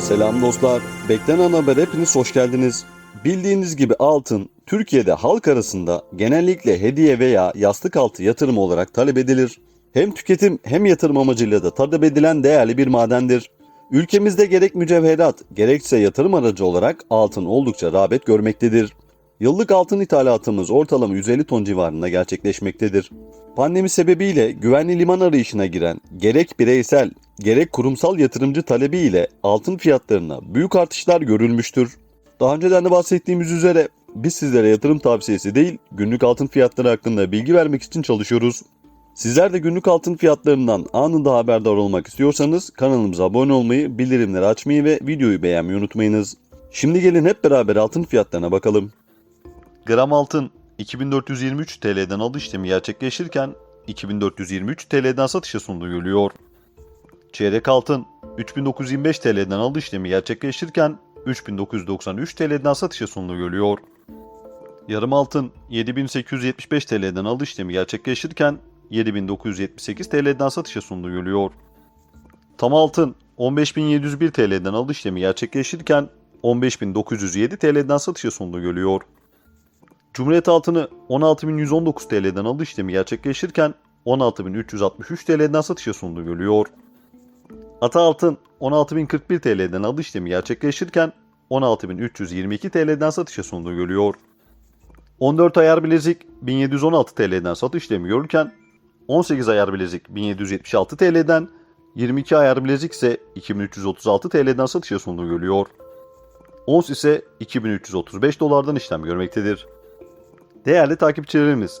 Selam dostlar. Beklenen haber hepiniz hoş geldiniz. Bildiğiniz gibi altın Türkiye'de halk arasında genellikle hediye veya yastık altı yatırım olarak talep edilir. Hem tüketim hem yatırım amacıyla da talep edilen değerli bir madendir. Ülkemizde gerek mücevherat gerekse yatırım aracı olarak altın oldukça rağbet görmektedir. Yıllık altın ithalatımız ortalama 150 ton civarında gerçekleşmektedir. Pandemi sebebiyle güvenli liman arayışına giren gerek bireysel gerek kurumsal yatırımcı talebi ile altın fiyatlarına büyük artışlar görülmüştür. Daha önceden de bahsettiğimiz üzere biz sizlere yatırım tavsiyesi değil günlük altın fiyatları hakkında bilgi vermek için çalışıyoruz. Sizler de günlük altın fiyatlarından anında haberdar olmak istiyorsanız kanalımıza abone olmayı, bildirimleri açmayı ve videoyu beğenmeyi unutmayınız. Şimdi gelin hep beraber altın fiyatlarına bakalım. Gram altın 2423 TL'den alış işlemi gerçekleşirken 2423 TL'den satışa sunuluyor. Çeyrek altın 3925 TL'den alış işlemi gerçekleşirken 3993 TL'den satışa sunuluyor. Yarım altın 7875 TL'den alış işlemi gerçekleşirken 7978 TL'den satışa sunuluyor. Tam altın 15701 TL'den alış işlemi gerçekleşirken 15907 TL'den satışa sunuluyor. Cumhuriyet altını 16.119 TL'den alış işlemi gerçekleşirken 16.363 TL'den satışa sunuluyor. Ata altın 16.041 TL'den alış işlemi gerçekleşirken 16.322 TL'den satışa sunuluyor. 14 ayar bilezik 1716 TL'den satış işlemi görürken 18 ayar bilezik 1776 TL'den 22 ayar bilezik ise 2336 TL'den satışa sunuluyor. Ons ise 2335 dolardan işlem görmektedir. Değerli takipçilerimiz,